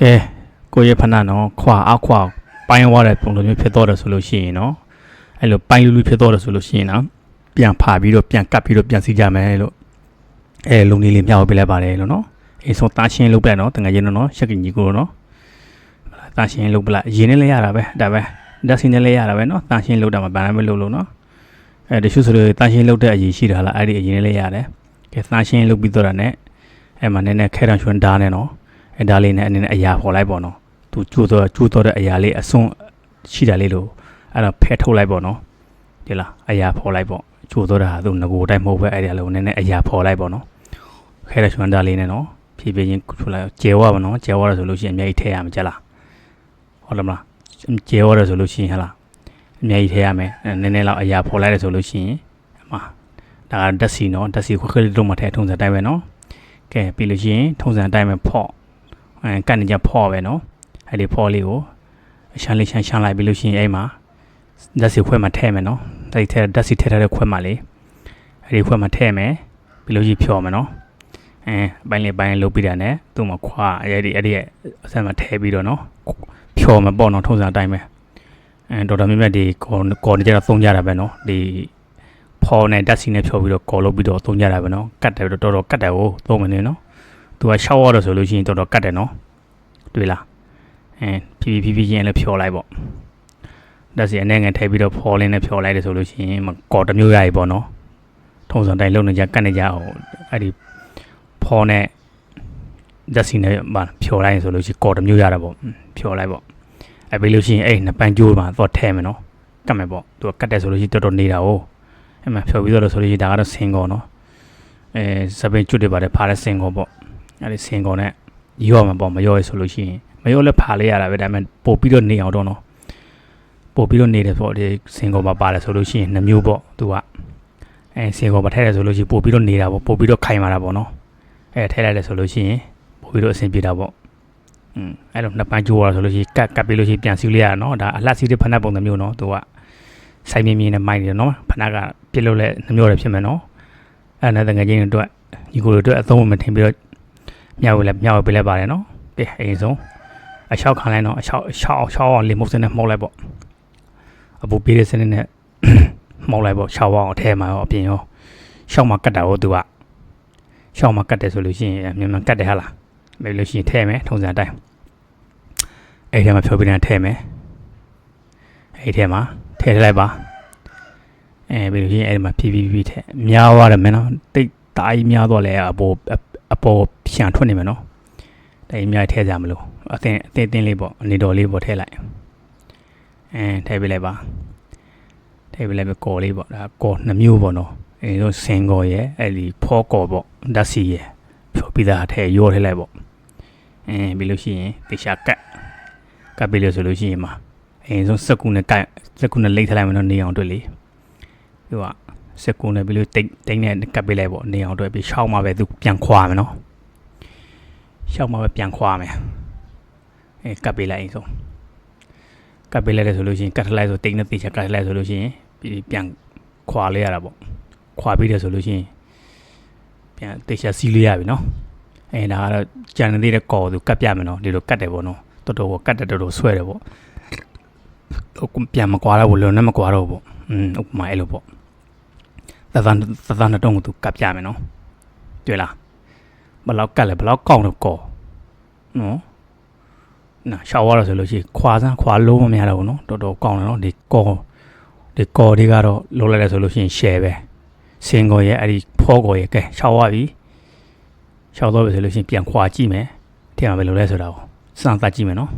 ကဲကိုယ့်ရဲ့ဖဏနော်ခွာအခွာပိုင်းသွားတဲ့ပုံစံမျိုးဖြစ်တော့တယ်ဆိုလို့ရှိရင်နော်အဲ့လိုပိုင်းလူလူဖြစ်တော့တယ်ဆိုလို့ရှိရင်နော်ပြန်ဖာပြီးတော့ပြန်ကပ်ပြီးတော့ပြန်စီကြမယ်လို့အဲလုံလေးလေးမြောက်ပေးလိုက်ပါတယ်လို့နော်အေးဆုံးတာရှင်းလုပ်ပြနော်တငယ်ချင်းတို့နော်ရှက်ကင်ကြီးကိုနော်တာရှင်းလုပ်ပလိုက်ရင်းနေလဲရတာပဲဒါပဲဓာတ်စင်းနဲ့လဲရတာပဲနော်တာရှင်းလုပ်တာမှဘာမှမလုပ်လို့နော်အဲတချို့ဆိုလို့တာရှင်းလုပ်တဲ့အရေးရှိတာလားအဲ့ဒီအရင်နဲ့လဲရတယ်ကဲတာရှင်းလုပ်ပြီးတော့တာနဲ့အဲ့မှာနည်းနည်းခဲတံချွန်းဓာတ်နဲ့နော် အဲဒါလေးနဲ့အနေနဲ့အရာပေါ်လိုက်ပေါ့နော်သူကျိုးတော့ကျိုးတော့တဲ့အရာလေးအစွန်းရှိတာလေးလို့အဲ့တော့ဖဲထုတ်လိုက်ပေါ့နော်ဒီလားအရာပေါ်လိုက်ပေါ့ကျိုးတော့တာသူငကိုတိုင်းမဟုတ်ပဲအဲ့ဒါလို့နည်းနည်းအရာပေါ်လိုက်ပေါ့နော်ခဲရချွန်ဒါလေးနဲ့နော်ဖြည်းဖြည်းချင်းထုတ်လိုက်ကျဲဝါပါနော်ကျဲဝါရဆိုလို့ရှိရင်အများကြီးထည့်ရမှာကြလားဟုတ်လားမလားကျဲဝါရဆိုလို့ရှိရင်ဟလားအများကြီးထည့်ရမယ်အဲနည်းနည်းလောက်အရာပေါ်လိုက်တယ်ဆိုလို့ရှိရင်အမဒါကဓာတ်စီနော်ဓာတ်စီခွက်ခွက်လေးတို့မှထည့်ထုံးစံတိုင်းပဲနော်ကဲပြီးလို့ရှိရင်ထုံးစံတိုင်းပဲဖော့အဲ ကတ်နေကြဖော့ပဲနော်အဲ့ဒီဖော့လေးကိုရှမ်းလေးရှမ်းရှမ်းလိုက်ပြီးလို့ရှိရင်အဲ့မှာဓာတ်စီခွဲမှာထည့်မယ်နော်ဓာတ်စီထည့်ဓာတ်စီထည့်ထားတဲ့ခွဲမှာလေအဲ့ဒီခွဲမှာထည့်မယ်ပြီးလို့ရှိဖြော်မယ်နော်အဲပိုင်းလေးပိုင်းလေးလုပ်ပြီးတာနဲ့သူ့မှာခွာအဲ့ဒီအဲ့ဒီအဆက်မှာထည့်ပြီးတော့နော်ဖြော်မှာပေါ့နော်ထုံးစံအတိုင်းပဲအဲဒေါက်တာမြတ်မြတ်ဒီကော်ကော်နေကြတော့သုံးကြတာပဲနော်ဒီဖော်နဲ့ဓာတ်စီနဲ့ဖြော်ပြီးတော့ကော်လုပ်ပြီးတော့သုံးကြတာပဲနော်ကတ်တယ်တော့တော်တော်ကတ်တယ်ကိုသုံးမယ်နော် သူက6 watt ဆိုလို့ရှိရင်တော်တော်ကတ်တယ်နော်တွေ့လားအဲဖြည်းဖြည်းဖြည်းဖြည်းချင်းလည်းဖြော်လိုက်ပေါ့ဒါစီအနေငယ်ထည့်ပြီးတော့ဖော်လင်းနဲ့ဖြော်လိုက်တယ်ဆိုလို့ရှိရင်ကော်တစ်မျိုးရည်ပေါ့နော်ထုံစံတိုင်းလုံနေကြကတ်နေကြအောင်အဲ့ဒီဖော်နဲ့ဓာတ်စီနဲ့ဗာဖြော်လိုက်ရင်ဆိုလို့ရှိရင်ကော်တစ်မျိုးရတာပေါ့ဖြော်လိုက်ပေါ့အဲ့ပြီးလို့ရှိရင်အဲ့နှစ်ပန်းကျိုးမှာတော့ထဲမယ်နော်ကတ်မယ်ပေါ့သူကကတ်တယ်ဆိုလို့ရှိရင်တော်တော်နေတာဟုတ်အဲ့မှာဖြော်ပြီးတော့ဆိုလို့ရှိရင်ဒါကတော့ဆင်းကောနော်အဲစပင်ကျွတ်တွေပါတယ်ဖားတဲ့ဆင်းကောပေါ့ အဲ့ဒီစင်ကုန်နဲ့ရော့မှာပေါ့မရော့ရဆိုလို့ရှိရင်မရော့လည်းဖာလေးရတာပဲဒါပေမဲ့ပို့ပြီးတော့နေအောင်တော့နော်ပို့ပြီးတော့နေတယ်ပေါ့ဒီစင်ကုန်မှာပါတယ်ဆိုလို့ရှိရင်နှမျိုးပေါ့သူကအဲစင်ကုန်မှာထည့်တယ်ဆိုလို့ရှိရင်ပို့ပြီးတော့နေတာပေါ့ပို့ပြီးတော့ခိုင်မာတာပေါ့နော်အဲထည့်လိုက်တယ်ဆိုလို့ရှိရင်ပို့ပြီးတော့အဆင်ပြေတာပေါ့อืมအဲ့လိုနှစ်ပန်းကျိုးရဆိုလို့ရှိရင်ကတ်ကတ်ပြီးလို့ရှိရင်ပြန်စီလိုက်ရတာနော်ဒါအလှစီးတဲ့ဖနက်ပုံစံမျိုးနော်သူကဆိုင်မြင်းမြင်းနဲ့မိုက်တယ်နော်ဖနက်ကပြစ်လို့လဲနှမျိုးလည်းဖြစ်မယ်နော်အဲ့ဒါနဲ့တကယ်ချင်းတို့ညီကိုတို့အတွက်အသုံးဝင်မထင်ပြီးတော့ မြောက်ဝဲလည်းမြောက်ဝဲပေးလိုက်ပါတယ်နော်ကဲအရင်ဆုံးအချောက်ခံလိုက်တော့အချောက်အချောက်အချောက်အောင်လေမုတ်စင်းနဲ့မှုတ်လိုက်ပေါ့အပူပေးတဲ့စနစ်နဲ့မှုတ်လိုက်ပေါ့ချောက်အောင်အထဲမှာရောအပြင်ရောရှောက်မှာကတ်တာဟိုသူကရှောက်မှာကတ်တယ်ဆိုလို့ရှိရင်မြန်မြန်ကတ်တယ်ဟာလားပြီးလို့ရှိရင်ထဲမယ်ထုံစံအတိုင်းအဲ့ထဲမှာဖြောပြီးနေထဲမယ်အဲ့ထဲမှာထဲထည့်လိုက်ပါအဲပြီးလို့ရှိရင်အဲ့ဒီမှာဖြည်းဖြည်းဖြည်းထဲများသွားတယ်မင်းနော်တိတ်တာကြီးများသွားလဲအပေါ်အပေါ် ဖြန်ထွက်နေမယ်နော်ဒါအများကြီးထည့်ကြမလို့အသင်အသင်တင်းလေးပေါ့အနေတော်လေးပေါ့ထည့်လိုက်အဲထည့်ပေးလိုက်ပါထည့်ပေးလိုက်ပဲကော်လေးပေါ့ဒါကော်နှမျိုးပေါ့နော်အဲဆိုစင်ကော်ရဲ့အဲ့ဒီဖောကော်ပေါ့ဓာတ်စီရဲ့ဖြောပြီးသားထည့်ရောထည့်လိုက်ပေါ့အဲပြီးလို့ရှိရင်တေချာကတ်ကတ်ပြီးလို့ဆိုလို့ရှိရင်မှာအဲဆိုစက်ကူနဲ့ကတ်စက်ကူနဲ့လိမ့်ထည့်လိုက်မယ်နော်နေအောင်တွေ့လေသူကစက်ကုန်းနဲ့ပြီးလို့တိတ်တိတ်နဲ့ကပ်ပေးလိုက်ပေါ့နေအောင်အတွက်ပြီးရှောက်မှပဲသူပြန်ခွာမယ်နော် ရှောက်မှပဲပြန်ခွာမယ်အဲကပ်ပေးလိုက်ရင်ဆုံးကပ်ပေးလိုက်တယ်ဆိုလို့ရှိရင်ကတ်ထလိုက်ဆိုတိတ်နဲ့တိတ်ချက်ကတ်ထလိုက်ဆိုလို့ရှိရင်ပြီးပြန်ခွာလေးရတာပေါ့ခွာပြီးတယ်ဆိုလို့ရှိရင်ပြန်တိတ်ချက်စီးလေးရပြီနော်အဲဒါကတော့ကြံနေသေးတဲ့ကော်သူကတ်ပြမယ်နော်ဒီလိုကတ်တယ်ပေါ့နော်တော်တော်ကတ်တယ်တော်တော်ဆွဲတယ်ပေါ့ဟိုပြန်မကွာတော့ဘူးလုံးနဲ့မကွာတော့ဘူးပေါ့อืมဥပမာအဲ့လိုပေါ့သသန်သသန်တုံးကိုသူကပ်ပြမယ်နော်တွေ့လား ဘယ်လောက်ကပ်လဲဘယ်လောက်ကောင်းတော့ကောနော်နာရှောက်ရတော့ဆိုလို့ရှိရင်ခွာစမ်းခွာလုံးမများတော့ဘူးနော်တော်တော်ကောင်းတယ်နော်ဒီကောဒီကောတွေကတော့လုံးလိုက်လဲဆိုလို့ရှိရင် share ပဲစင်ကောရဲ့အဲ့ဒီဖောကောရဲ့ကဲရှောက်ရပြီရှောက်တော့ပြီဆိုလို့ရှိရင်ပြန်ခွာကြည့်မယ်ထဲမှာပဲလုံးလဲဆိုတာကိုစမ်းသပ်ကြည့်မယ်နော်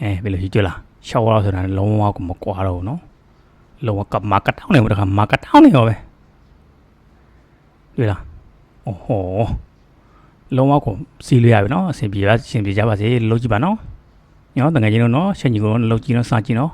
အဲဘယ်လိုရှိကြလားရှောက်ရတော့ဆိုတာလုံးဝကိုမကွာတော့ဘူးနော်လောကမာကတောင်းနေမှာတခါမာကတောင်းနေရောပဲတွေ့လားအိုး ဟောလုံးဝကိုစီလို့ရပြီနော်အဆင်ပြေပါအဆင်ပြေကြပါစေလုံးကြည့်ပါနော်ညောတငယ်ချင်းတို့နော်ရှင်းကြီးကိုလုံးကြည့်နော်စာကြည့်နော်